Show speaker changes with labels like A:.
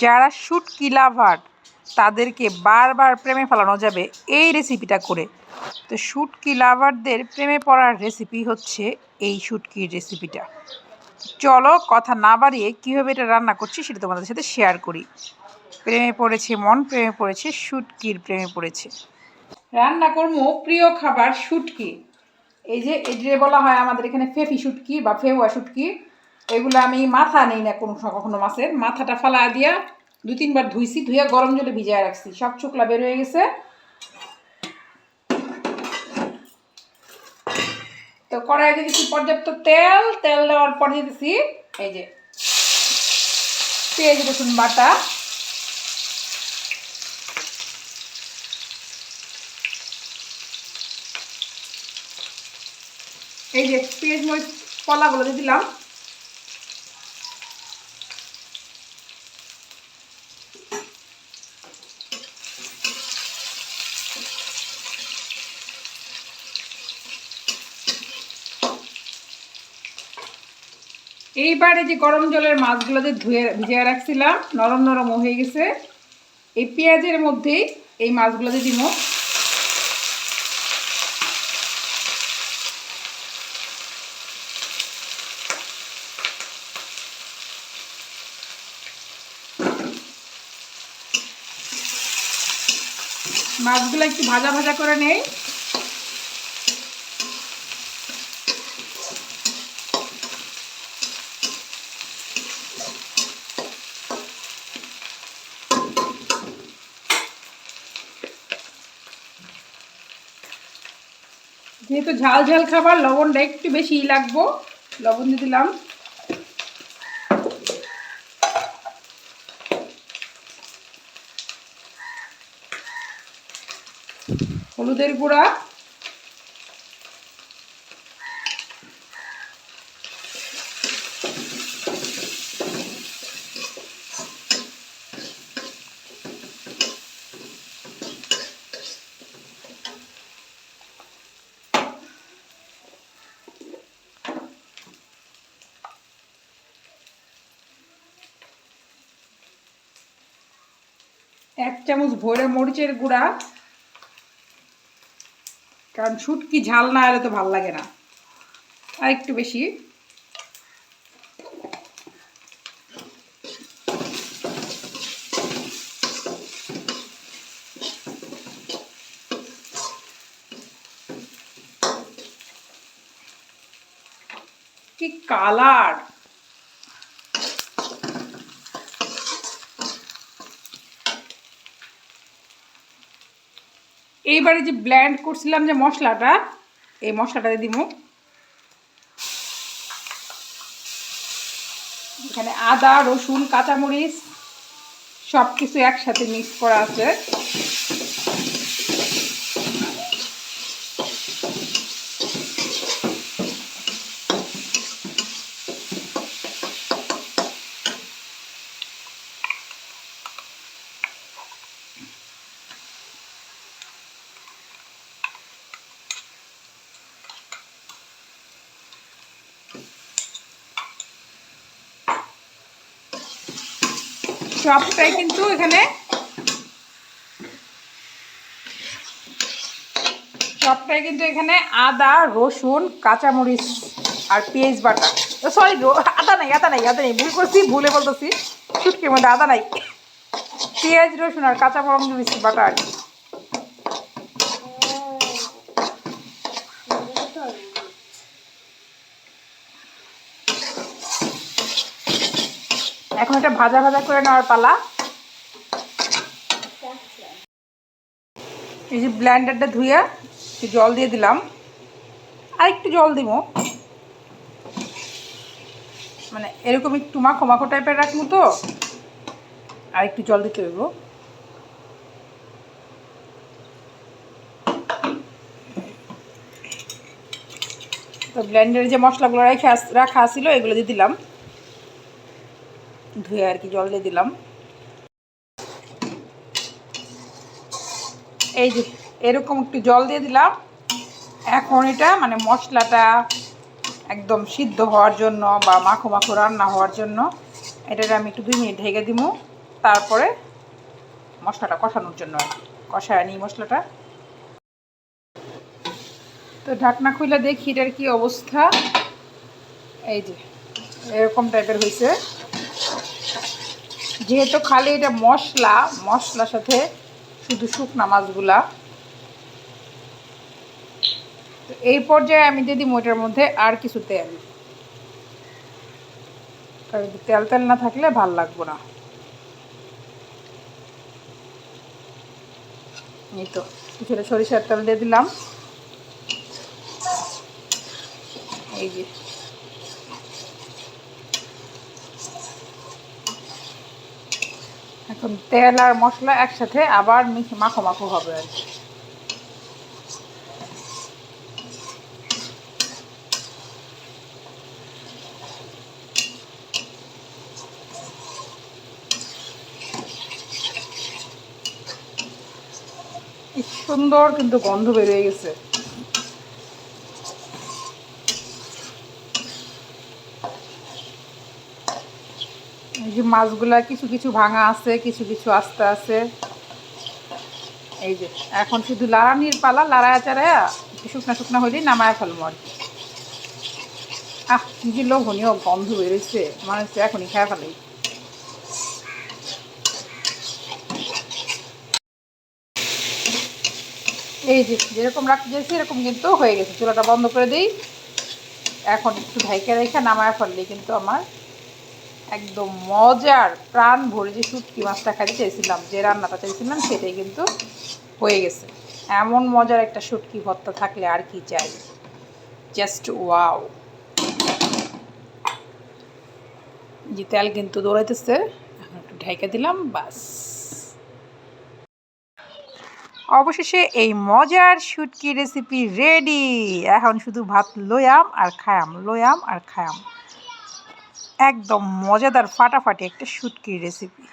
A: যারা শুটকি লাভার তাদেরকে বারবার প্রেমে ফেলানো যাবে এই রেসিপিটা করে। তো শুটকি লাভারদের প্রেমে পড়ার রেসিপি হচ্ছে এই শুটকির রেসিপিটা চলো কথা না বাড়িয়ে কীভাবে এটা রান্না করছি সেটা তোমাদের সাথে শেয়ার করি। প্রেমে পড়েছে মন, প্রেমে পড়েছে শুটকির প্রেমে পড়েছে। রান্না করব প্রিয় খাবার শুটকি এই যে যে বলা হয় আমাদের এখানে ফেফি শুটকি বা ফেওয়া শুটকি এগুলো আমি মাথা নেই না কোনো কখনো মাছের। মাথাটা ফালা দিয়া দু তিনবার ধুইছি ধুয়ে গরম জলে ভিজায় রাখছি। সব চোখলা বের হয়ে গেছে। তো কড়াইয়ে দিয়েছি পর্যাপ্ত তেল। তেল দেওয়ার পর দিয়েছি এই যে পেঁয়াজ, রসুন বাটা। এই যে পেঁয়াজ, মরিচ, কলাগুলো দিয়ে দিলাম। এইবারে যে গরম জলের মাছগুলো যে ধুয়ে, ভিজিয়ে রাখছিলাম, নরম নরম হয়ে গেছে। এই পেঁয়াজের মধ্যেই এই মাছগুলো দিয়ে দিব। মাছগুলো একটু ভাজা ভাজা করে নেই। যেহেতু ঝাল ঝাল খাবার লবণটা একটু বেশি লাগবো। লবণ দিয়ে দিলাম। হলুদের গুঁড়া। এক চামচ ভরে মরিচের গুঁড়া, কারণ শুটকি ঝাল না হলে তো ভালো লাগে না। আর একটু বেশি। কি কালার! এইবারে যে ব্ল্যান্ড করছিলাম যে মশলাটা, এই মশলাটা দিব। এখানে আদা, রসুন, কাঁচামরিচ সব কিছু একসাথে মিক্স করা আছে। সবটাই কিন্তু এখানে সবটাই কিন্তু এখানে আদা, রসুন, কাঁচামরিচ আর পেঁয়াজ বাটা। সরি আদা নাই আদা নাই আদা নাই। ভুল করছি, ভুলে বলতেছি। ছুটকির মধ্যে আদা নাই। পেঁয়াজ, রসুন আর কাঁচা কাঁচামরিচ বাটা আর কি। এখন এটা ভাজা ভাজা করে নেওয়ার পালা। এই যে ব্ল্যান্ডারটা ধুয়ে একটু জল দিয়ে দিলাম। আর একটু জল দিব। মানে এরকম একটু মাখো মাখো টাইপের রাখব তো। আর একটু জল দিতে দেবো। তো ব্ল্যান্ডারে যে মশলাগুলো রেখে রাখা ছিল এগুলো দিয়ে দিলাম। ধুয়ে আর কি জল দিয়ে দিলাম। এই যে, এরকম একটু জল দিয়ে দিলাম। এখন এটা মানে মশলাটা একদম সিদ্ধ হওয়ার জন্য বা মাখো মাখো রান্না হওয়ার জন্য এটাকে আমি একটু দুই মিনিট ঢেকে দিব। তারপরে মশলাটা কষানোর জন্য আর কি, কষায় নিই মশলাটা। তো ঢাকনা খুলে দেখি এটার কি অবস্থা। এই যে, এরকম টাইপের হয়েছে। যেহেতু খালি এটা মশলা, মশলার সাথে শুধু শুকনা মাছগুলা। তো এই পর্যায়ে আমি দিয়ে দিই ওইটার মধ্যে আর কিছু তেল। কারণ তেল তেল না থাকলে ভালো লাগবো না। এই তো, কিছুটা সরিষার তেল দিয়ে দিলাম। এই যে। এখন তেল আর মশলা একসাথে আবার মাখো মাখো হবে আর কি। সুন্দর কিন্তু গন্ধ বেরিয়ে গেছে। যে মাছগুলা কিছু কিছু ভাঙা আছে, কিছু কিছু আস্তে আছে। এই যে, এখন শুধু লাড়ানির পালা, লাড়ায়া চাড়ায়া শুকনা শুকনা হইলেই নামায় ফেলব আর কি। আহ, কি যে লোভনীয় গন্ধ বেরোচ্ছে মনে হচ্ছে এখনই খেয়ে ফেলাই এই যে, যেরকম রাখতে চাইছি এরকম কিন্তু হয়ে গেছে। চুলাটা বন্ধ করে দিই। এখন একটু ঢাইকা রেখে নামায় ফেললেই কিন্তু আমার একদম মজার প্রাণ ভরে যে শুটকি মাছটা খাইতে চাইছিলাম, যে রান্নাটা চাইছিলাম, সেটাই কিন্তু হয়ে গেছে। এমন মজার একটা শুটকি ভর্তা থাকলে আর কি চাই? জাস্ট ওয়াও যে তেল কিন্তু দৌড়াইতেছে। এখন একটু ঢাইকা দিলাম, বাস। অবশেষে এই মজার শুটকি রেসিপি রেডি এখন শুধু ভাত লয়াম আর খায়াম লয়াম আর খায়াম। একদম মজাদার ফাটাফাটি একটা শুটকির রেসিপি